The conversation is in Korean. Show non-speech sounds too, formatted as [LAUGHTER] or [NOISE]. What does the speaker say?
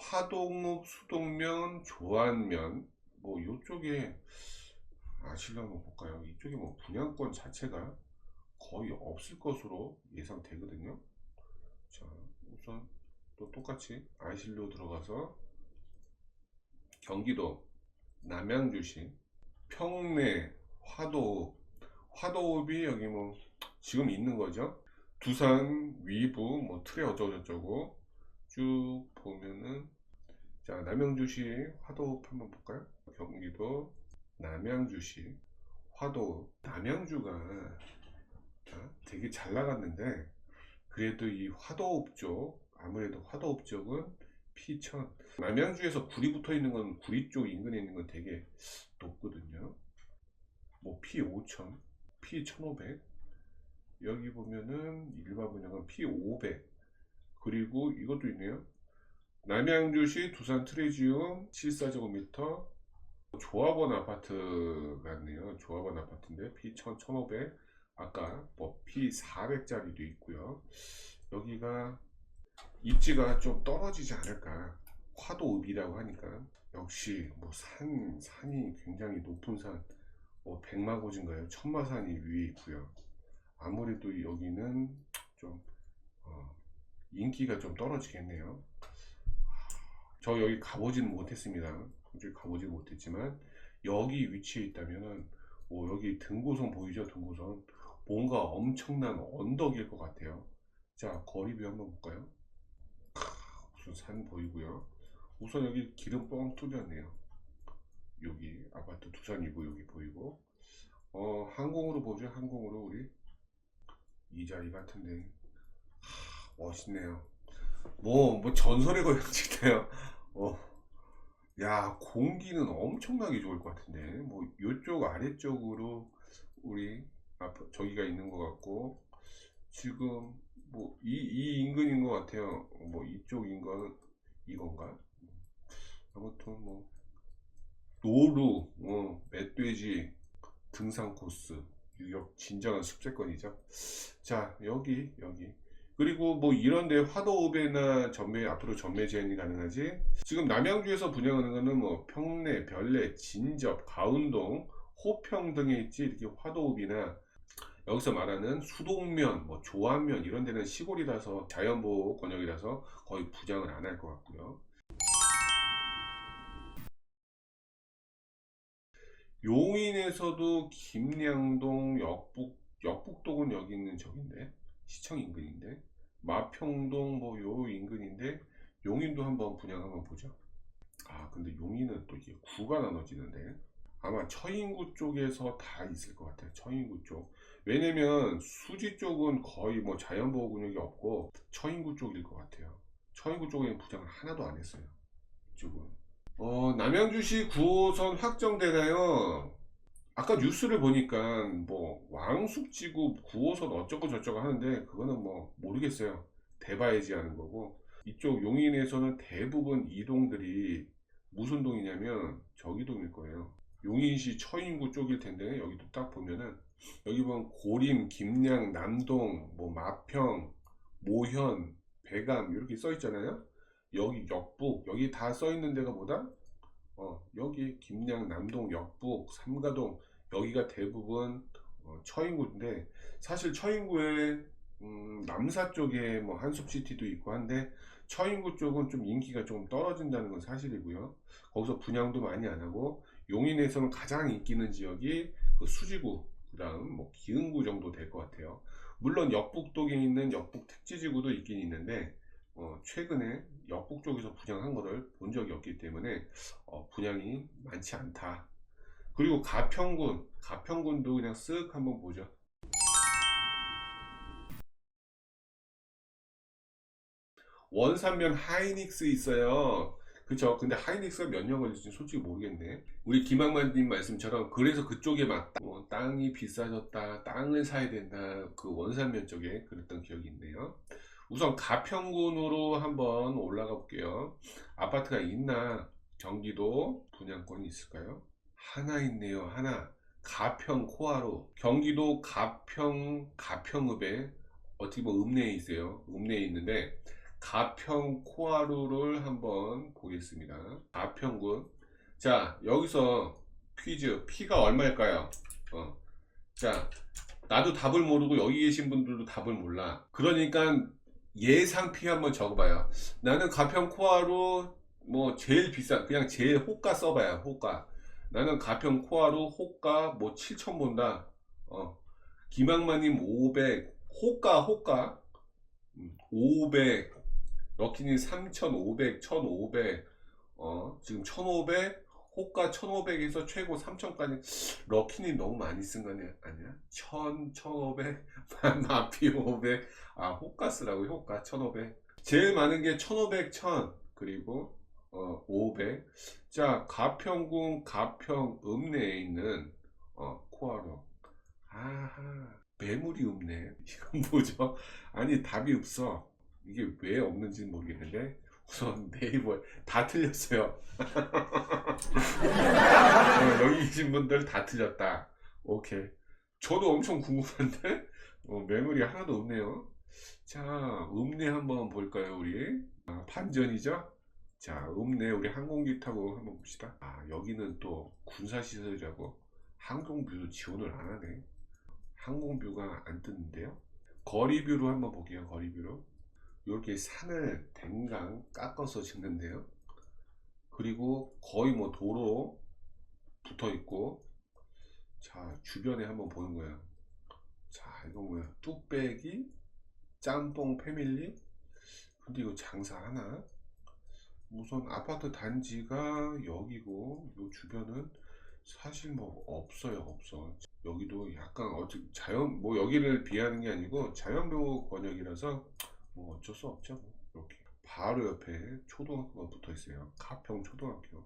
화동읍, 수동면, 조안면 뭐 이쪽에 아실려 한번 볼까요? 이쪽에 뭐 분양권 자체가 거의 없을 것으로 예상되거든요. 자, 우선 또 똑같이 아실로 들어가서 경기도 남양주시 평내 화도읍 화도읍이 여기 뭐 지금 있는 거죠. 두산 위부 뭐 틀에 어쩌고 저쩌고 쭉 보면은 자 남양주시 화도읍 한번 볼까요? 경기도 남양주시 화도읍 남양주가 자, 되게 잘 나갔는데 그래도 이 화도읍 쪽 아무래도 화도읍 쪽은 피천 남양주에서 구리 붙어 있는 건 구리 쪽 인근에 있는 건 되게 높거든요. 뭐피 5천, 피1,500 여기 보면은 일반 분양은 피500 그리고 이것도 있네요. 남양주시 두산 트레지움 74제곱미터 조합원 아파트 같네요. 조합원 아파트인데 피1,500 아까 뭐피 400짜리도 있고요. 여기가 입지가 좀 떨어지지 않을까. 화도읍이라고 하니까 역시 뭐 산 산이 굉장히 높은 산, 뭐 백마고지인가요? 천마산이 위에 있고요. 아무래도 여기는 좀 어, 인기가 좀 떨어지겠네요. 저 여기 가보지는 못했습니다. 솔직히 가보지는 못했지만 여기 위치에 있다면은 뭐 여기 등고선 보이죠? 등고선 뭔가 엄청난 언덕일 것 같아요. 자 거리뷰 한번 볼까요? 크, 무슨 산 보이고요. 우선 여기 기름 뻥 뚫렸네요. 여기 아파트 두산이고 여기 보이고 어 항공으로 보죠 항공으로 우리 이 자리 같은데 하, 멋있네요. 뭐 뭐 전설의 고향지네요. 어. 야 공기는 엄청나게 좋을 것 같은데 뭐 이쪽 아래쪽으로 우리 아파 저기가 있는 것 같고 지금 뭐 이 이 인근인 것 같아요. 뭐 이쪽인 건 이건가? 아무튼 뭐 노루, 어, 멧돼지 등산 코스, 유역 진정한 습세권이죠. 자 여기 여기 그리고 뭐 이런데 화도읍에나 전매 앞으로 전매 제한이 가능하지. 지금 남양주에서 분양하는 거는 뭐 평내, 별내, 진접, 가운동, 호평 등에 있지 이렇게 화도읍이나 여기서 말하는 수동면, 뭐 조안면 이런 데는 시골이라서 자연보호 권역이라서 거의 부장을 안할 것 같고요. 용인에서도 김양동, 역북, 역북동은 여기 있는 저긴데 시청 인근인데 마평동 뭐 요 인근인데 용인도 한번 분양 한번 보죠. 아 근데 용인은 또 이게 구가 나눠지는데 아마 처인구 쪽에서 다 있을 것 같아요. 처인구 쪽. 왜냐면 수지 쪽은 거의 뭐 자연보호 구역이 없고 처인구 쪽일 것 같아요. 처인구 쪽에는 부장을 하나도 안 했어요. 이쪽은. 어, 남양주시 9호선 확정되나요? 아까 뉴스를 보니까 뭐 왕숙지구 9호선 어쩌고 저쩌고 하는데 그거는 뭐 모르겠어요. 대봐야지 하는 거고 이쪽 용인에서는 대부분 이동들이 무슨 동이냐면 저기 동일 거예요. 용인시 처인구 쪽일 텐데 여기도 딱 보면은 여기 보면 고림, 김양, 남동, 뭐 마평, 모현, 배감 이렇게 써 있잖아요. 여기 역북 여기 다 써 있는 데가 뭐다? 어, 여기 김양, 남동, 역북, 삼가동 여기가 대부분 어, 처인구인데 사실 처인구에 음, 남사 쪽에 뭐 한숲시티도 있고 한데 처인구 쪽은 좀 인기가 좀 떨어진다는 건 사실이고요. 거기서 분양도 많이 안 하고 용인에서는 가장 인기 있는 지역이 그 수지구 그다음 뭐 기흥구 정도 될 것 같아요. 물론 역북동에 있는 역북 택지지구도 있긴 있는데 어, 최근에 역북 쪽에서 분양한 거를 본 적이 없기 때문에 어, 분양이 많지 않다. 그리고 가평군, 가평군도 그냥 쓱 한번 보죠. 원산면 하이닉스 있어요. 그쵸? 근데 하이닉스가 몇 년 걸릴지 솔직히 모르겠네. 우리 김학만님 말씀처럼 그래서 그쪽에 막 어, 땅이 비싸졌다, 땅을 사야 된다, 그 원산면 쪽에 그랬던 기억이 있네요. 우선 가평군으로 한번 올라가 볼게요. 아파트가 있나? 경기도 분양권이 있을까요? 하나 있네요. 하나. 가평 코아로. 경기도 가평 가평읍에 어떻게 보면 읍내에 있어요. 읍내에 있는데 가평 코하루를 한번 보겠습니다. 가평군. 자, 여기서 퀴즈. P가 얼마일까요? 어. 자, 나도 답을 모르고 여기 계신 분들도 답을 몰라. 그러니까 예상 P 한번 적어봐요. 나는 가평 코하루 뭐 제일 비싼 그냥 제일 호가 써봐요. 호가. 나는 가평 코하루 호가 뭐 7천 본다. 어. 김학만님 500 호가 호가 음, 500 럭키님 3,500 1,500 어 지금 1,500 호가 1,500에서 최고 3,000까지 럭키님 너무 많이 쓴 거 아니야? 아니야? 1,000 1,500 마피 500 아 호가 쓰라고 호가 1,500 제일 많은 게 1,500 1,000 그리고 어 500. 자, 가평군 가평 읍내에 있는 어 코하루. 아하, 매물이 없네. [LAUGHS] 이건 뭐죠? 아니 답이 없어. 이게 왜 없는지 는 모르겠는데 우선 네이버에 다 틀렸어요. [LAUGHS] 어, 여기 계신 분들 다 틀렸다. 오케이. 저도 엄청 궁금한데 어, 매물이 하나도 없네요. 자, 읍내 한번 볼까요, 우리? 아, 반전이죠? 자, 읍내 우리 항공기 타고 한번 봅시다. 아, 여기는 또 군사시설이라고 항공뷰도 지원을 안 하네. 항공뷰가 안 뜨는데요. 거리뷰로 한번 볼게요. 거리뷰로. 이렇게 산을 댕강 깎아서 짓는데요. 그리고 거의 뭐 도로 붙어 있고, 자 주변에 한번 보는 거예요. 자 이거 뭐야? 뚝배기, 짬뽕 패밀리. 근데 이거 장사하나? 우선 아파트 단지가 여기고, 요 주변은 사실 뭐 없어요, 없어. 여기도 약간 어찌 자연 뭐 여기를 비하는 게 아니고 자연보호 권역이라서 뭐 어쩔 수 없죠. 뭐. 이렇게 바로 옆에 초등학교가 붙어 있어요. 가평 초등학교.